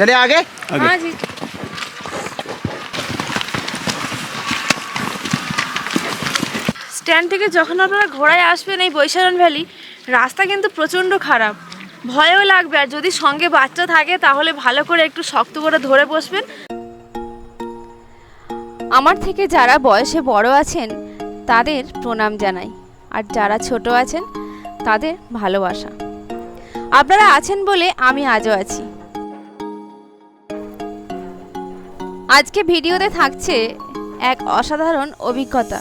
चले आगे आगे। हाँ जी স্ট্যান্ড থেকে যখন আপনারা ঘোড়ায় আসবেন এই বৈশারণ ভ্যালি রাস্তা কিন্তু প্রচণ্ড খারাপ ভয়ও লাগবে আর যদি সঙ্গে বাচ্চা থাকে তাহলে ভালো করে একটু শক্ত করে ধরে বসবেন আমার থেকে যারা বয়সে বড় আছেন তাদের প্রণাম জানাই আর যারা ছোট আছেন তাদের ভালোবাসা আপনারা আছেন বলে আমি আজও আছি আজকে ভিডিওতে থাকছে এক অসাধারণ অভিজ্ঞতা।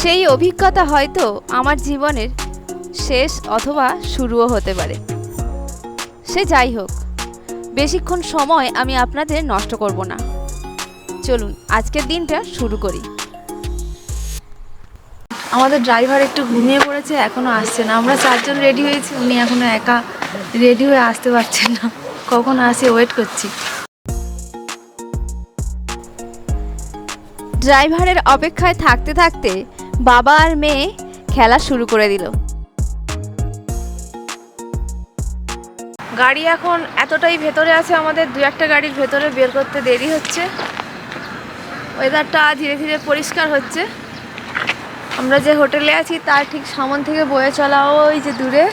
সেই অভিজ্ঞতা হয়তো আমার জীবনের শেষ অথবা শুরুও হতে পারে। সে যাই হোক, বেশিক্ষণ সময় আমি আপনাদের নষ্ট করব না। চলুন, আজকের দিনটা শুরু করি। আমাদের ড্রাইভার একটু ঘুমিয়ে পড়েছে, এখনও আসছে না। আমরা চারজন রেডি হয়েছি, উনি এখনও একা রেডি হয়ে আসতে পারছেন না। কখন আসে ওয়েট করছি। ড্রাইভারের অপেক্ষায় থাকতে থাকতে বাবা আর মেয়ে খেলা শুরু করে দিল। গাড়ি এখন এতটাই ভেতরে আছে আমাদের দু একটা গাড়ির ভেতরে বের করতে দেরি হচ্ছে। ওয়েদারটা ধীরে ধীরে পরিষ্কার হচ্ছে। আমরা যে হোটেলে আছি তার ঠিক সামন থেকে বয়ে চলা ওই যে দূরে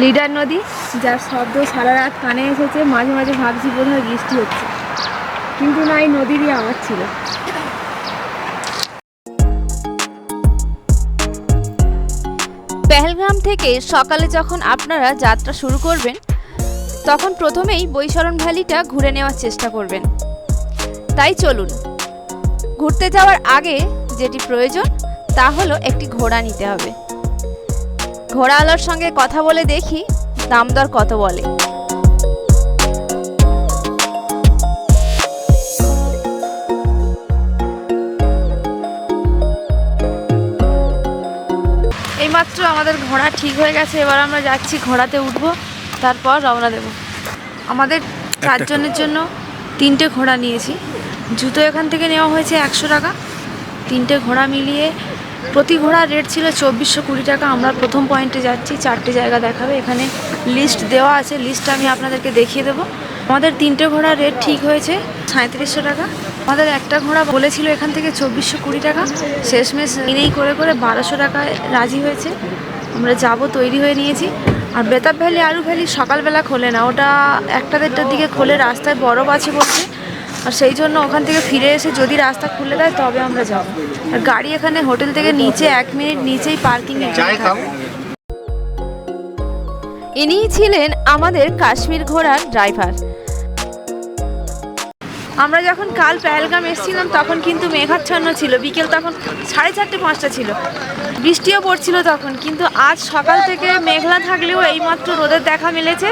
লিডার নদী। যার শব্দ সারা রাত কানে এসেছে, মাঝে মাঝে ভাবছি বোধহয় বৃষ্টি হচ্ছে। কিন্তু না, এই নদীরই আওয়াজ ছিল। পেহেলগ্রাম থেকে সকালে যখন আপনারা যাত্রা শুরু করবেন, তখন প্রথমেই বৈশরণ ভ্যালিটা ঘুরে নেওয়ার চেষ্টা করবেন। তাই চলুন। ঘুরতে যাওয়ার আগে যেটি প্রয়োজন, তা হলো একটি ঘোড়া নিতে হবে। ঘোড়াওয়ালার সঙ্গে কথা বলে দেখি দাম দর কত বলে। এইমাত্র আমাদের ঘোড়া ঠিক হয়ে গেছে এবার আমরা যাচ্ছি ঘোড়াতে উঠবো তারপর রওনা দেব। আমাদের চারজনের জন্য তিনটে ঘোড়া নিয়েছি। জুতো এখান থেকে নেওয়া হয়েছে একশো টাকা। তিনটে ঘোড়া মিলিয়ে প্রতি ঘোড়ার রেট ছিল চব্বিশশো কুড়ি টাকা। আমরা প্রথম পয়েন্টে যাচ্ছি, চারটে জায়গা দেখাবে। এখানে লিস্ট দেওয়া আছে লিস্টটা আমি আপনাদেরকে দেখিয়ে দেবো। আমাদের তিনটে ঘোড়ার রেট ঠিক হয়েছে সাঁত্রিশশো টাকা। আমাদের একটা ঘোড়া বলেছিল এখান থেকে চব্বিশশো কুড়ি টাকা। শেষমেশ এনেই করে করে বারোশো টাকায় রাজি হয়েছে। আমরা যাব, তৈরি হয়ে নিয়েছি। আর বেতাব ভ্যালি, আলু ভ্যালি সকালবেলা খোলে না। ওটা একটা দেড়টার দিকে খোলে, রাস্তায় বরফ আছে বলছে। আর সেই জন্য ওখান থেকে ফিরে এসে যদি রাস্তা খুলে দেয় তবে আমরা যাব। আর গাড়ি এখানে হোটেল থেকে নিচে এক মিনিট নিচেই পার্কিং ইনিই ছিলেন আমাদের কাশ্মীর ঘোরার ড্রাইভার। আমরা যখন কাল পেহেলগাম এসেছিলাম তখন কিন্তু মেঘাচ্ছন্ন ছিল। বিকেল তখন সাড়ে চারটে পাঁচটা ছিল। বৃষ্টিও পড়ছিল তখন কিন্তু আজ সকাল থেকে মেঘলা থাকলেও এইমাত্র রোদের দেখা মিলেছে।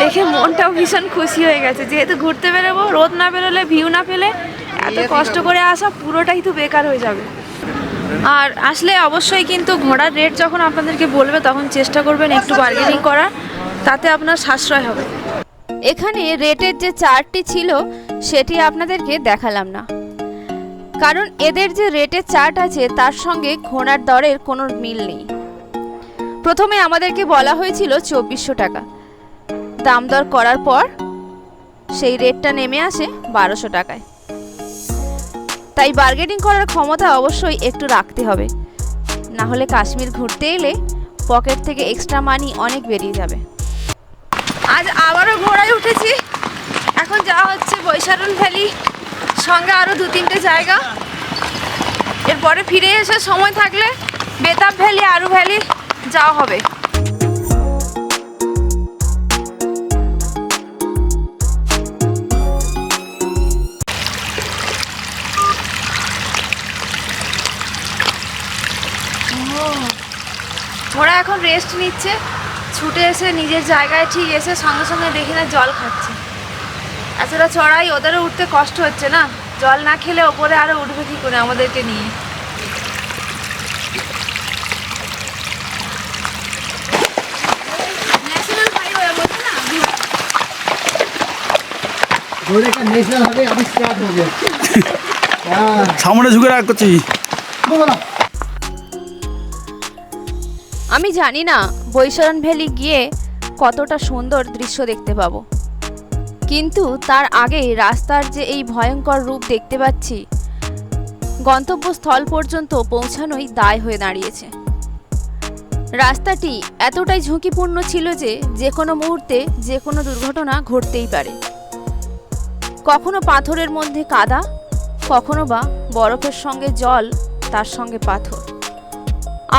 দেখে মনটাও ভীষণ খুশি হয়ে গেছে। যেহেতু ঘুরতে বেরোবো রোদ না বেরোলে ভিউ না পেলে এত কষ্ট করে আসা পুরোটাই তো বেকার হয়ে যাবে। আর আসলে অবশ্যই কিন্তু ঘোড়ার রেট যখন আপনাদেরকে বলবে তখন চেষ্টা করবেন একটু বার্গেনিং করার। তাতে আপনার সাশ্রয় হবে। এখানে রেটের যে চার্টটি ছিল সেটি আপনাদেরকে দেখালাম না। কারণ এদের যে রেটের চার্ট আছে তার সঙ্গে ঘোড়ার দরের কোনো মিল নেই। প্রথমে আমাদেরকে বলা হয়েছিল চব্বিশশো টাকা। দাম দর করার পর সেই রেটটা নেমে আসে বারোশো টাকায়। তাই বার্গেনিং করার ক্ষমতা অবশ্যই একটু রাখতে হবে। না হলে কাশ্মীর ঘুরতে এলে পকেট থেকে এক্সট্রা মানি অনেক বেরিয়ে যাবে। আজ আবারও ঘোড়ায় উঠেছি। এখন যাওয়া হচ্ছে বৈশারণ ভ্যালি। সঙ্গে আরও দু তিনটে জায়গা। এরপরে ফিরে এসে সময় থাকলে বেতাব ভ্যালি, আরু ভ্যালি যাওয়া হবে। ওরা এখন রেস্ট নিচ্ছে ছুটে এসে নিজের জায়গায় ঠিক এসে সঙ্গে সঙ্গে দেখি না জল খাচ্ছে। এতটা চড়াই ওদেরও উঠতে কষ্ট হচ্ছে না? জল না খেলে ওপরে আরও উঠবে কী করে আমাদেরকে নিয়ে? সামনে ঝুঁকে রাখছি করছি আমি জানি না বৈশরণ ভ্যালি গিয়ে কতটা সুন্দর দৃশ্য দেখতে পাবো। কিন্তু তার আগে রাস্তার যে এই ভয়ঙ্কর রূপ দেখতে পাচ্ছি, গন্তব্যস্থল পর্যন্ত পৌঁছানোই দায় হয়ে দাঁড়িয়েছে। রাস্তাটি এতটাই ঝুঁকিপূর্ণ ছিল যে যে কোনো মুহূর্তে যে কোনো দুর্ঘটনা ঘটতেই পারে। কখনো পাথরের মধ্যে কাদা, কখনো বা বরফের সঙ্গে জল, তার সঙ্গে পাথর।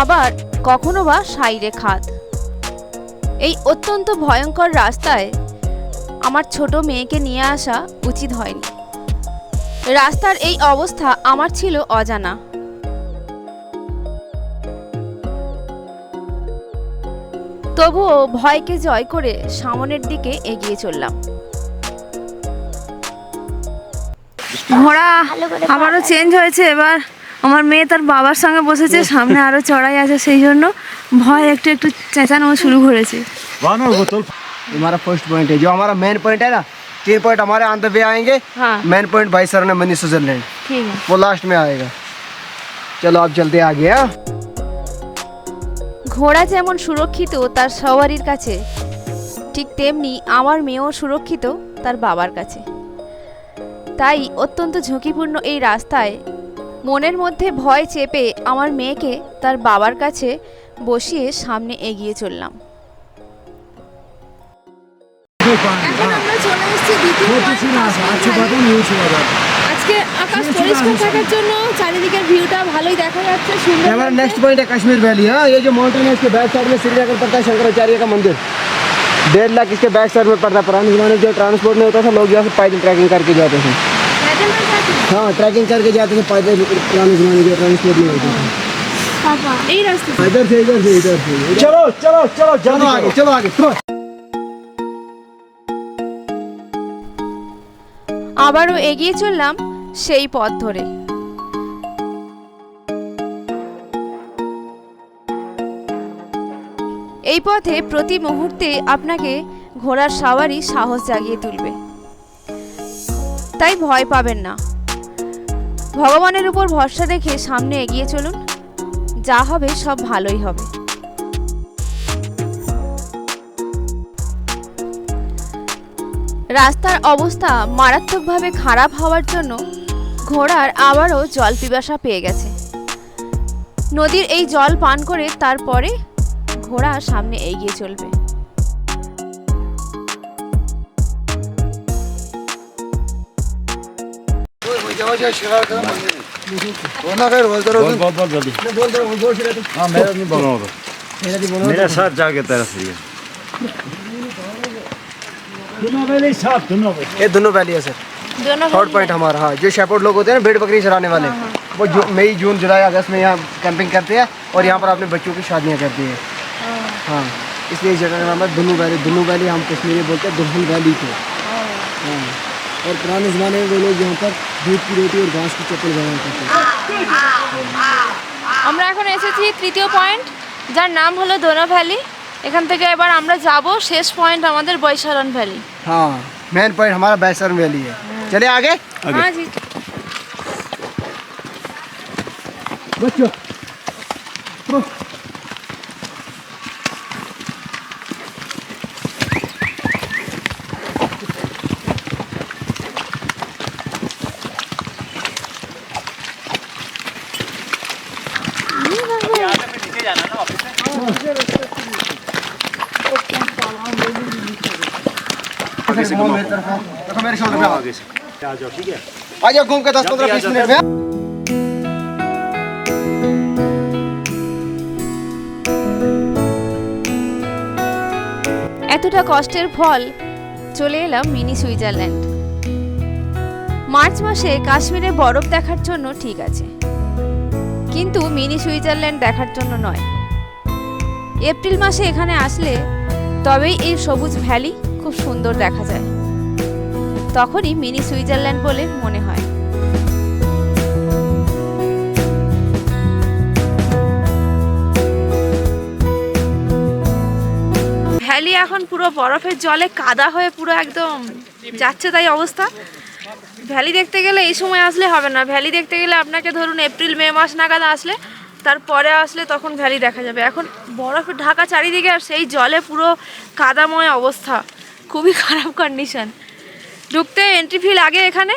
আবার কখনো বা সাইডে খাত। এই অত্যন্ত ভয়ঙ্কর রাস্তায় আমার ছোট মেয়েকে নিয়ে আসা উচিত হয়নি। রাস্তার এই অবস্থা আমার ছিল অজানা। তবুও ভয়কে জয় করে সামনের দিকে এগিয়ে চললাম। ঘোড়া আবারও চেঞ্জ হয়েছে এবার। আমার মেয়ে তার বাবার সঙ্গে বসেছে সামনে আরো চড়াই আছে সেই জন্য ভয় একটু একটু চেঁচানো শুরু করেছে वानर बोतल हमारा फर्स्ट पॉइंट है जो हमारा मेन पॉइंट है ना तीन पॉइंट हमारे आंध्र वे आएंगे हाँ मेन पॉइंट भाई सर ने मनी स्विट्जरलैंड ঠিক আছে वो लास्ट में आएगा चलो आप चलते आगे हाँ ঘোড়া যেমন সুরক্ষিত তার সওয়ারির কাছে ঠিক তেমনি আমার মেয়েও সুরক্ষিত তার বাবার কাছে তাই অত্যন্ত ঝুঁকিপূর্ণ এই রাস্তায় মনের মধ্যে ভয় চেপে আমার মেয়েকে তার বাবার কাছে বসিয়ে সামনে এগিয়ে চললাম এখন আমরা চলে এসেছি দ্বিতীয় আজকে আকাশ পরিষ্কার থাকার জন্য চারিদিকের ভিউটা ভালোই দেখা যাচ্ছে ये সুন্দর हमारा লাগছে। नेक्स्ट पॉइंट है कश्मीर वैली हाँ ये जो माउंटेन है इसके बैक साइड में श्रीनगर पड़ता है शंकराचार्य का मंदिर डेढ़ लाख इसके बैक साइड में पड़ता है पुराने जमाने में जो ट्रांसपोर्ट नहीं होता था लोग यहाँ से पैदल ट्रैकिंग करके जाते थे पैदल में जाते हैं। हाँ ट्रैकिंग करके जाते थे पैदल पुराने जमाने जो ट्रांसपोर्ट नहीं होता था এই রাস্তা इधर से इधर से इधर से इधर- चलो चलो चलो चलो जल्दी आगे करो चलो आगे चलो আবারও এগিয়ে চললাম সেই পথ ধরে এই পথে প্রতি মুহূর্তে আপনাকে ঘোড়ার সাওয়ারি সাহস জাগিয়ে তুলবে তাই ভয় পাবেন না। ভগবানের উপর ভরসা রেখে সামনে এগিয়ে চলুন। যা হবে সব ভালোই হবে। রাস্তার অবস্থা মারাত্মকভাবে খারাপ হওয়ার জন্য ঘোড়ার আবারও জল পিপাসা পেয়ে গেছে। নদীর এই জল পান করে তারপরে ঘোড়া সামনে এগিয়ে চলবে। मेरा साथ जाके तेरा सही है दोनों दोनों दोनों सर थर्ड पॉइंट हमारा हाँ जो शेपर्ड लोग होते हैं ना भेड़ बकरी चराने वाले वो मई जून जुलाई अगस्त में यहाँ कैंपिंग करते हैं और यहाँ पर अपने बच्चों की शादियाँ करती हैं हाँ इसलिए जगह का नाम है दुनू वैली दुनू वैली हम कश्मीरी बोलते हैं दुल्हन वैली को और पुराने ज़माने में वो लोग यहाँ पर दूध की रोटी और घास की चप्पल बनाया करते थे আমরা এখন এসেছি তৃতীয় পয়েন্ট যার নাম হলো দোনা ভ্যালি এখান থেকে এবার আমরা যাব শেষ পয়েন্ট আমাদের বৈশারণ ভ্যালি हाँ मेन पॉइंट हमारा बैसरन वैली है चलिए आगे হ্যাঁ জি बच्चों मेरी तरफ आओ। देखो मेरे शोल्डर पे आओ। आगे से आ जाओ ठीक है आ जाओ घूम के दस पंद्रह बीस मिनट में এতটা কষ্টের ফল চলে এলাম মিনি সুইজারল্যান্ড মার্চ মাসে কাশ্মীরে বরফ দেখার জন্য ঠিক আছে কিন্তু মিনি সুইজারল্যান্ড দেখার জন্য নয় এপ্রিল মাসে এখানে আসলে তবেই এই সবুজ ভ্যালি খুব সুন্দর দেখা যায়। তখনই মিনি সুইজারল্যান্ড বলে মনে হয়। ভ্যালি এখন পুরো বরফের জলে কাদা হয়ে পুরো একদম যাচ্ছে তাই অবস্থা। ভ্যালি দেখতে গেলে এই সময় আসলে হবে না। ভ্যালি দেখতে গেলে আপনাকে ধরুন এপ্রিল, মে মাস নাগাদ আসলে, তারপরে আসলে তখন ভ্যালি দেখা যাবে। এখন বরফে ঢাকা চারিদিকে আর সেই জলে পুরো কাদাময় অবস্থা। খুবই খারাপ কন্ডিশন ঢুকতে এন্ট্রি ফি লাগে এখানে,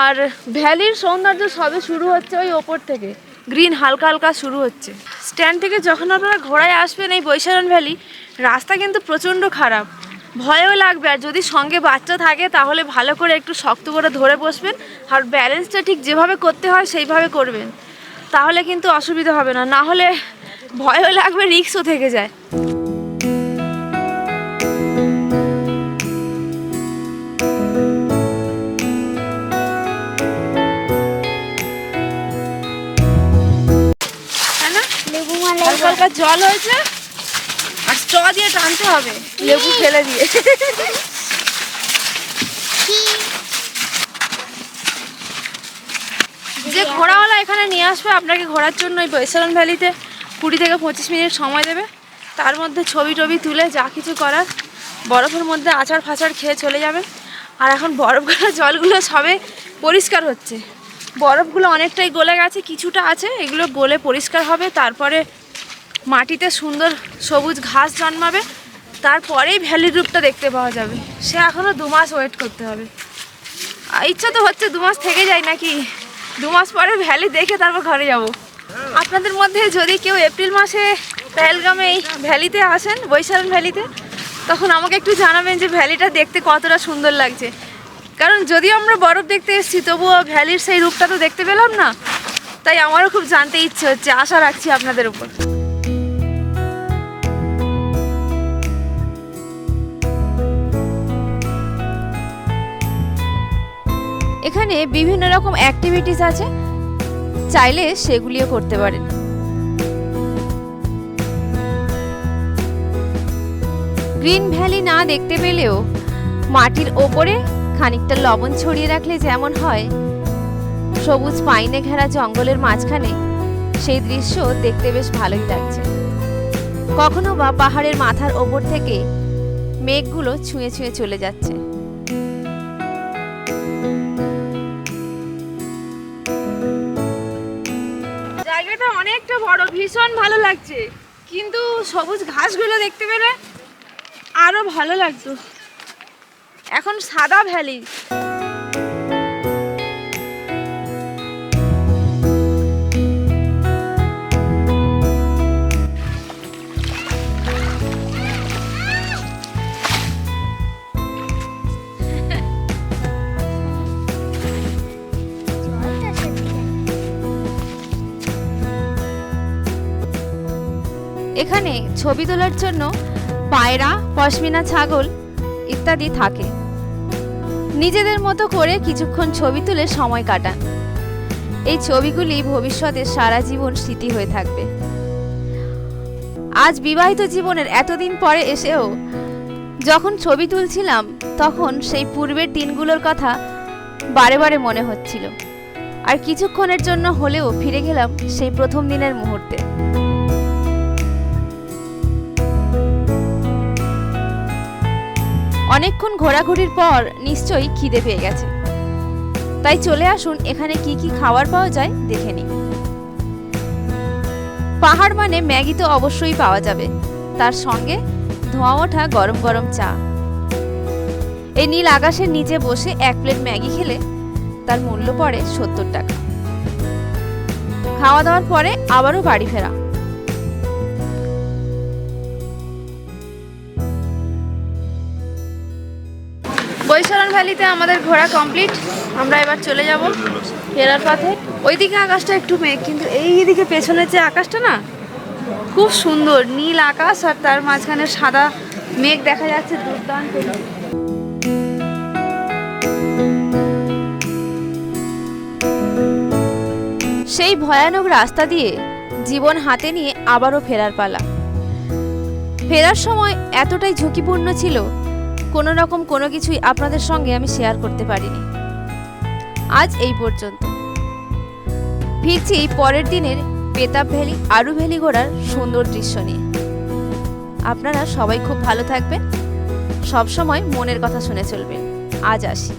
আর ভ্যালির সৌন্দর্য সবে শুরু হচ্ছে ওই ওপর থেকে। গ্রিন হালকা হালকা শুরু হচ্ছে। স্ট্যান্ড থেকে যখন আপনারা ঘোড়ায় আসবেন এই বৈশারণ ভ্যালি, রাস্তা কিন্তু প্রচণ্ড খারাপ। ভয়ও লাগবে, আর যদি সঙ্গে বাচ্চা থাকে তাহলে ভালো করে একটু শক্ত করে ধরে বসবেন, আর ব্যালেন্সটা ঠিক যেভাবে করতে হয় সেইভাবে করবেন। তাহলে কিন্তু অসুবিধা হবে না না হলে ভয়ও লাগবে রিক্সও থেকে যায়। হালকা হালকা জল হয়েছে। আর দিয়ে টানতে হবে লেবু ফেলে দিয়ে। যে ঘোড়াওয়ালা এখানে নিয়ে আসবে আপনাকে ঘোরার জন্য ওই বৈশালন ভ্যালিতে কুড়ি থেকে পঁচিশ মিনিট সময় দেবে। তার মধ্যে ছবি টবি তুলে যা কিছু করার বরফের মধ্যে আচার ফাচার খেয়ে চলে যাবেন আর এখন বরফ বরফগুলো জলগুলো সবে পরিষ্কার হচ্ছে। বরফগুলো অনেকটাই গলে গেছে, কিছুটা আছে, এগুলো গলে পরিষ্কার হবে, তারপরে মাটিতে সুন্দর সবুজ ঘাস জন্মাবে, তারপরেই ভ্যালির রূপটা দেখতে পাওয়া যাবে। সে এখনও দু মাস ওয়েট করতে হবে। ইচ্ছা তো হচ্ছে দু মাস থেকে যায় নাকি? দু মাস পরে ভ্যালি দেখে তারপর ঘরে যাব। আপনাদের মধ্যে যদি কেউ এপ্রিল মাসে পেহেলগামে এই ভ্যালিতে আসেন বৈশালন ভ্যালিতে, তখন আমাকে একটু জানাবেন যে ভ্যালিটা দেখতে কতটা সুন্দর লাগছে। কারণ যদিও আমরা বরফ দেখতে এসেছি, তবুও ভ্যালির সেই রূপটা তো দেখতে পেলাম না। তাই আমারও খুব জানতে ইচ্ছে হচ্ছে, আশা রাখছি আপনাদের উপর। এখানে বিভিন্ন রকম অ্যাক্টিভিটিস আছে, চাইলে সেগুলিও করতে পারেন। গ্রিন ভ্যালি না দেখতে পেলেও মাটির ওপরে খানিকটা লবণ ছড়িয়ে রাখলে যেমন হয়। সবুজ পাইনে ঘেরা জঙ্গলের মাঝখানে সেই দৃশ্য দেখতে বেশ ভালোই লাগছে। কখনো বা পাহাড়ের মাথার ওপর থেকে মেঘগুলো ছুঁয়ে ছুঁয়ে চলে যাচ্ছে। জায়গাটা অনেকটা বড়, ভীষণ ভালো লাগছে। কিন্তু সবুজ ঘাসগুলো দেখতে পেলে আরও ভালো লাগতো। এখন সাদা ভ্যালি। এখানে ছবি তোলার জন্য পায়রা পশমিনা ছাগল ইত্যাদি থাকে। নিজেদের মতো করে কিছুক্ষণ ছবি তুলে সময় কাটান। এই ছবিগুলি ভবিষ্যতে সারা জীবন স্মৃতি হয়ে থাকবে। আজ বিবাহিত জীবনের এতদিন পরে এসেও যখন ছবি তুলছিলাম, তখন সেই পূর্বের দিনগুলোর কথা বারে বারে মনে হচ্ছিল। আর কিছুক্ষণের জন্য হলেও ফিরে গেলাম সেই প্রথম দিনের মুহূর্তে। অনেকক্ষণ ঘোরাঘুরির পর নিশ্চয়ই খিদে পেয়ে গেছে। তাই চলে আসুন, এখানে কি কি খাবার পাওয়া যায় দেখে নিই। পাহাড় মানে ম্যাগি তো অবশ্যই পাওয়া যাবে। তার সঙ্গে ধোঁয়া ওঠা গরম গরম চা। এই নীল আকাশের নিচে বসে এক প্লেট ম্যাগি খেলে তার মূল্য পড়ে সত্তর টাকা। খাওয়া দাওয়ার পরে আবারও বাড়ি ফেরা। বৈশালন ভ্যালিতে আমাদের ঘোরা কমপ্লিট। আমরা এবার চলে যাব ফেরার পথে। ওইদিকে আকাশটা একটু মেঘ, কিন্তু এই দিকে পেছনের যে আকাশটা না, খুব সুন্দর। নীল আকাশ আর তার মাঝখানে সাদা মেঘ দেখা যাচ্ছে দুর্দান্ত। সেই ভয়ানক রাস্তা দিয়ে জীবন হাতে নিয়ে আবারও ফেরার পালা। ফেরার সময় এতটাই ঝুঁকিপূর্ণ ছিল কোনো রকম কোনো কিছুই আপনাদের সঙ্গে আমি শেয়ার করতে পারিনি। আজ এই পর্যন্ত। ফিরছি পরের দিনের পেতাব ভ্যালি, আরু ভ্যালি ঘোরার সুন্দর দৃশ্য নিয়ে। আপনারা সবাই খুব ভালো থাকবেন। সবসময় মনের কথা শুনে চলবেন। আজ আসি।